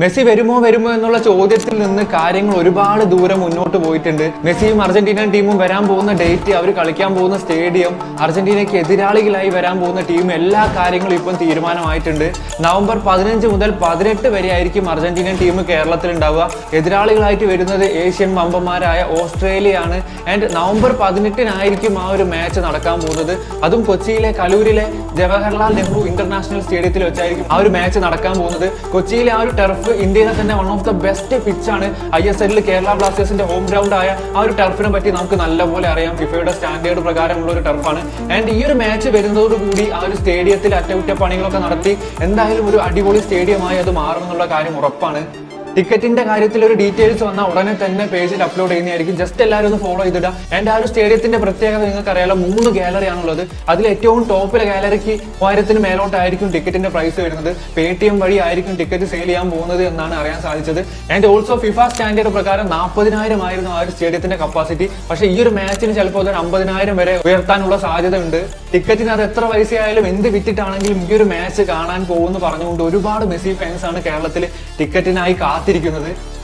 Messi വരുമോ വരുമോ എന്നുള്ള ചോദ്യത്തിൽ നിന്ന് കാര്യങ്ങൾ ഒരുപാട് ദൂരം മുന്നോട്ട് പോയിട്ടുണ്ട്. മെസ്സിയും അർജന്റീനൻ ടീമും വരാൻ പോകുന്ന ഡേറ്റ് അവർ കളിക്കാൻ പോകുന്ന സ്റ്റേഡിയം അർജന്റീനയ്ക്ക് എതിരാളികളായി വരാൻ പോകുന്ന ടീം എല്ലാ കാര്യങ്ങളും ഇപ്പം തീരുമാനമായിട്ടുണ്ട്. നവംബർ പതിനഞ്ച് മുതൽ പതിനെട്ട് വരെ ആയിരിക്കും അർജന്റീനൻ ടീം കേരളത്തിൽ ഉണ്ടാവുക എതിരാളികളായിട്ട് വരുന്നത് ഏഷ്യൻ മമ്പന്മാരായ ഓസ്ട്രേലിയ ആണ് ആൻഡ് നവംബർ പതിനെട്ടിനായിരിക്കും ആ ഒരു മാച്ച് നടക്കാൻ പോകുന്നത്. അതും കൊച്ചിയിലെ കലൂരിലെ ജവഹർലാൽ നെഹ്റു ഇന്റർനാഷണൽ സ്റ്റേഡിയത്തിൽ വെച്ചായിരിക്കും ആ ഒരു മാച്ച് നടക്കാൻ പോകുന്നത്. കൊച്ചിയിലെ ആ ഒരു ടർഫ് ഇന്ത്യയിലെ തന്നെ വൺ ഓഫ് ദ ബെസ്റ്റ് പിച്ചാണ് ഐ എസ് എല്ലിൽ കേരള ബ്ലാസ്റ്റേഴ്സിന്റെ ഹോം ഗ്രൗണ്ട് ആയ ആ ഒരു ടർഫിനെ പറ്റി നമുക്ക് നല്ലപോലെ അറിയാം. ഫിഫയുടെ സ്റ്റാൻഡേർഡ് പ്രകാരമുള്ള ഒരു ടർഫാണ് ആൻഡ് ഈ ഒരു മാച്ച് വരുന്നതോടുകൂടി ആ ഒരു സ്റ്റേഡിയത്തിൽ അറ്റകുറ്റപ്പണികളൊക്കെ നടത്തി എന്തായാലും ഒരു അടിപൊളി സ്റ്റേഡിയമായി അത് മാറുമെന്നുള്ള കാര്യം ഉറപ്പാണ്. ടിക്കറ്റിന്റെ കാര്യത്തിൽ ഒരു ഡീറ്റെയിൽസ് വന്നാൽ ഉടനെ തന്നെ പേജിൽ അപ്ലോഡ് ചെയ്യുന്നതായിരിക്കും. ജസ്റ്റ് എല്ലാവരും ഒന്ന് ഫോളോ ചെയ്തിടുക. ആൻഡ് ആ ഒരു സ്റ്റേഡിയത്തിന്റെ പ്രത്യേകത നിങ്ങൾക്ക് അറിയാലോ മൂന്ന് ഗാലറി ആണുള്ളത്. അതിൽ ഏറ്റവും ടോപ്പിലെ ഗാലറിക്ക് മൂവായിരത്തിന് മേലോട്ടായിരിക്കും ടിക്കറ്റിന്റെ പ്രൈസ് വരുന്നത്. പേ ടി എം വഴി ആയിരിക്കും ടിക്കറ്റ് സെയിൽ ചെയ്യാൻ പോകുന്നത് എന്നാണ് അറിയാൻ സാധിച്ചത്. ആൻഡ് ഓൾസോ ഫിഫ സ്റ്റാൻഡേർഡ് പ്രകാരം നാൽപ്പതിനായിരം ആയിരുന്നു ആ ഒരു സ്റ്റേഡിയത്തിന്റെ കപ്പാസിറ്റി പക്ഷെ ഈ ഒരു മാച്ചിന് ചിലപ്പോൾ അത് അമ്പതിനായിരം വരെ ഉയർത്താനുള്ള സാധ്യത ഉണ്ട് ടിക്കറ്റിന് അത് എത്ര പൈസ ആയാലും എന്ത് വിറ്റിട്ടാണെങ്കിലും ഈ ഒരു മാച്ച് കാണാൻ പോകുമെന്ന് പറഞ്ഞുകൊണ്ട് ഒരുപാട് മെസ്സി ഫാൻസ് ആണ് കേരളത്തിൽ ടിക്കറ്റിനായി കാത്തിരിക്കുന്നത്.